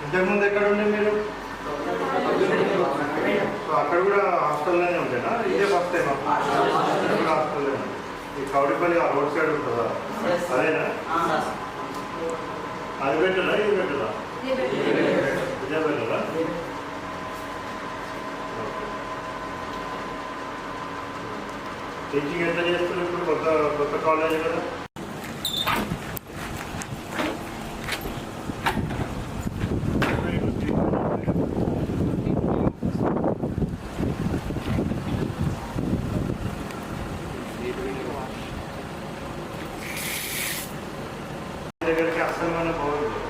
ఇంతకుముందు ఎక్కడ ఉండే మీరు అక్కడ కూడా హాస్టల్లోనే ఉండేనా? ఇదే ఫస్ట్ టైం హాస్టల్లో ఈ కౌడిపల్లి ఆ రోడ్ సైడ్ ఉంటుందా? అదేనా? అది పెట్టరా ఇది పెట్టరా ఇదే పెట్టరా టీచింగ్ ఎంత చేస్తున్నారు ఇప్పుడు? కొత్త కొత్త కాలేజ్ కదా? దగ్గరికి అస్సలు మనం పోవద్దు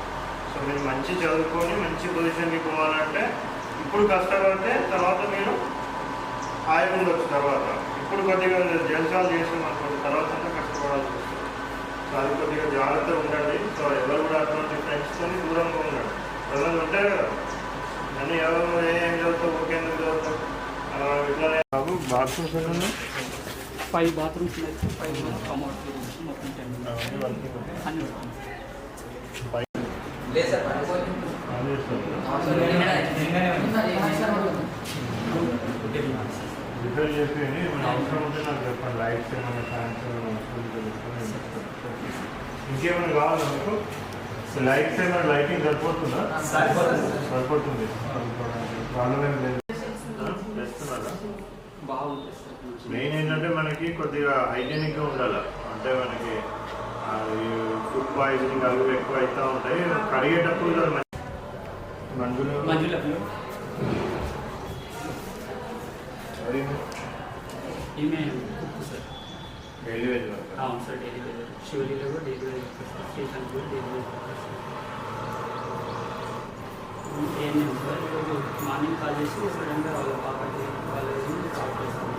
సో మీరు మంచి చదువుకొని మంచి పొజిషన్కి పోవాలంటే ఇప్పుడు కష్టపడితే తర్వాత మీరు హాయిగా ఉండొచ్చు తర్వాత. ఇప్పుడు కొద్దిగా జలసాలు చేసాం అనుకోండి తర్వాత అంతా కష్టపడాల్సి వస్తుంది. సో అది కొద్దిగా జాగ్రత్తగా ఉండండి. సో ఎవరు కూడా అటువంటి ఫ్రెండ్స్తో దూరంగా ఉండండి ఎవరు ఉంటారు కదా. నన్ను ఎవరు ఏం చదువుతావు ఊరికేందుకు చదువుతావు అలా ఇట్లానే బాబు బాత్రూమ్స్ ఫైవ్ బాత్రూమ్స్ ఉన్నాయి ఫైవ్ కమౌట్ మొత్తం టెన్. అన్ని పెట్టుకున్నాం. అన్నీ ఇస్తున్నారు. రిపేర్ చేసి మన అవసరం ఉంటే నాకు చెప్పండి లైట్స్ ఏమైనా ఫ్యాన్స్ ఏమైనా. ఇంకేమైనా కావాలా మీకు లైట్స్ ఏమైనా లైటింగ్ సరిపోతుందా సరిపోతుంది ప్రాబ్లం ఏం లేదు చేస్తున్నారా. మెయిన్ ఏంటంటే మనకి కొద్దిగా హైజీనిక్గా ఉండాలి. అంటే మనకి ఫుడ్ పాయిజనింగ్ అవి ఎక్కువ అవుతూ ఉంటాయి. కడిగేటప్పుడు సార్. Daily wage. అవును సార్ డైలీ వేజర్ శివలీలో కూడా డైలీ సార్. శ్రీకాంత్ కూడా డైలీ మార్నింగ్ కాల్ చేసి సడన్గా వాళ్ళ పాపకి వాళ్ళ కాల్ చేస్తాను